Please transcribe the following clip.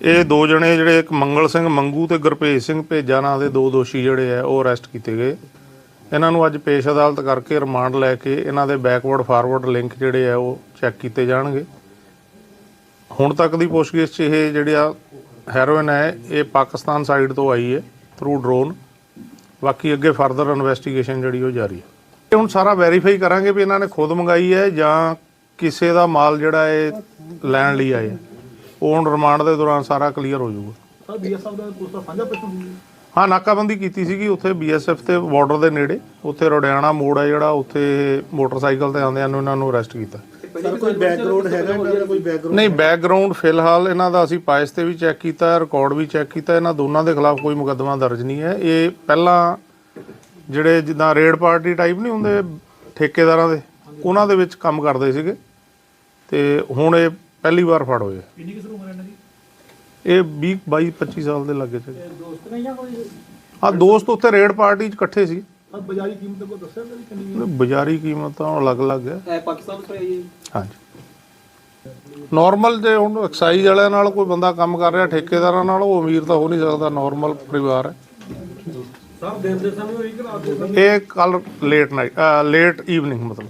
ਇਹ ਦੋ ਜਣੇ ਜਿਹੜੇ ਇੱਕ ਮੰਗਲ ਸਿੰਘ, ਮੰਗੂ ਤੇ ਗੁਰਭੇਜ ਸਿੰਘ ਭੇਜਾ ਨਾਂ ਦੇ ਦੋ ਦੋਸ਼ੀ ਜਿਹੜੇ ਆ, ਉਹ ਅਰੈਸਟ ਕੀਤੇ ਗਏ। ਇਹਨਾਂ ਨੂੰ ਅੱਜ ਪੇਸ਼ ਅਦਾਲਤ ਕਰਕੇ ਰਿਮਾਂਡ ਲੈ ਕੇ ਇਹਨਾਂ ਦੇ ਬੈਕਵਰਡ ਫਾਰਵਰਡ ਲਿੰਕ ਜਿਹੜੇ ਆ, ਉਹ ਚੈੱਕ ਕੀਤੇ ਜਾਣਗੇ। ਹੁਣ ਤੱਕ ਦੀ ਪੁੱਛਗਿੱਛ 'ਚ ਇਹ ਜਿਹੜਾ ਹੈਰੋਇਨ ਹੈ, ਇਹ ਪਾਕਿਸਤਾਨ ਸਾਈਡ ਤੋਂ ਆਈ ਹੈ ਥਰੂ ਡਰੋਨ ਬਾਕੀ ਅੱਗੇ ਫਰਦਰ ਇਨਵੈਸਟੀਗੇਸ਼ਨ ਜਿਹੜੀ ਉਹ ਜਾਰੀ ਹੈ। ਇਹ ਹੁਣ ਸਾਰਾ ਵੈਰੀਫਾਈ ਕਰਾਂਗੇ ਵੀ ਇਹਨਾਂ ਨੇ ਖੁਦ ਮੰਗਾਈ ਹੈ ਜਾਂ ਕਿਸੇ ਦਾ ਮਾਲ ਜਿਹੜਾ ਇਹ ਲੈਣ ਲਈ ਆਏ ਹੈ ਉਹ ਹੁਣ ਰਿਮਾਂਡ ਦੇ ਦੌਰਾਨ ਸਾਰਾ ਕਲੀਅਰ ਹੋ ਜਾਊਗਾ। ਸਰ ਬੀਐਸਐਫ ਦਾ ਸਾਂਝਾ ਹਾਂ? ਨਾਕਾਬੰਦੀ ਕੀਤੀ ਸੀਗੀ ਉੱਥੇ ਬੀਐਸਐਫ ਤੇ ਬਾਰਡਰ ਦੇ ਨੇੜੇ। ਉੱਥੇ ਰੋਡਿਆਣਾ ਮੋੜ ਹੈ ਜਿਹੜਾ ਉੱਥੇ ਮੋਟਰਸਾਈਕਲ ਤੇ ਆਉਂਦਿਆਂ ਨੂੰ ਇਹਨਾਂ ਨੂੰ ਅਰੈਸਟ ਕੀਤਾ। ਸਰ ਕੋਈ ਬੈਕਗ੍ਰਾਉਂਡ ਹੈਗਾ ਇਹਨਾਂ ਦਾ ਕੋਈ ਬੈਕਗ੍ਰਾਉਂਡ ਨਹੀਂ ਬੈਕਗ੍ਰਾਉਂਡ ਫਿਲਹਾਲ ਇਹਨਾਂ ਦਾ ਅਸੀਂ ਪਾਇਸ ਤੇ ਵੀ ਚੈੱਕ ਕੀਤਾ ਰਿਕਾਰਡ ਵੀ ਚੈੱਕ ਕੀਤਾ ਇਹਨਾਂ ਦੋਨਾਂ ਦੇ ਖਿਲਾਫ ਕੋਈ ਮੁਕੱਦਮਾ ਦਰਜ ਨਹੀਂ ਹੈ। ਇਹ ਪਹਿਲਾਂ ਜਿਹੜੇ ਜਿੱਦਾਂ ਰੇਡ ਪਾਰਟੀ ਟਾਈਪ ਨਹੀਂ ਹੁੰਦੇ ਠੇਕੇਦਾਰਾਂ ਦੇ ਉਹਨਾਂ ਦੇ ਵਿੱਚ ਕੰਮ ਕਰਦੇ ਸੀਗੇ। ਤੇ ਹੁਣ ਇਹ ਪਹਿਲੀ ਵਾਰ ਫੜ ਹੋਏ। ਕਿੰਨੀ ਕਿਸ ਉਮਰ ਹੈ ਇਹਨਾਂ ਦੀ? ਇਹ 20 22 25 ਸਾਲ ਦੇ ਲੱਗੇ ਸੀ। ਦੋਸਤ ਨੇ ਜਾਂ ਕੋਈ? ਹਾਂ ਦੋਸਤ ਉੱਥੇ ਰੇਡ ਪਾਰਟੀ 'ਚ ਇਕੱਠੇ ਸੀ। ਸਰ ਬਾਜ਼ਾਰੀ ਕੀਮਤ ਕੋ ਦੱਸਿਆ ਕਿ ਕਿੰਨੀ ਹੈ ਬਾਜ਼ਾਰੀ ਕੀਮਤ ਤਾਂ ਅਲੱਗ-ਅਲੱਗ ਹੈ ਇਹ ਪਾਕਿਸਤਾਨ ਤੋਂ ਆਈ ਹੈ। ਹਾਂਜੀ। ਨਾਰਮਲ ਜੇ ਹੁਣ ਐਕਸਾਈਜ਼ ਵਾਲਿਆਂ ਨਾਲ ਕੋਈ ਬੰਦਾ ਕੰਮ ਕਰ ਰਿਹਾ ਠੇਕੇਦਾਰਾਂ ਨਾਲ ਉਹ ਅਮੀਰ ਤਾਂ ਹੋ ਨਹੀਂ ਸਕਦਾ ਨਾਰਮਲ ਪਰਿਵਾਰ ਹੈ। ਸਰ ਦਿਨ ਦੇ ਸਮੇਂ ਹੋਈ ਕਿ ਰਾਤ ਦੇ ਸਮੇਂ? ਇਹ ਕੱਲ ਲੇਟ ਨਾਈਟ ਲੇਟ ਈਵਨਿੰਗ ਮਤਲਬ।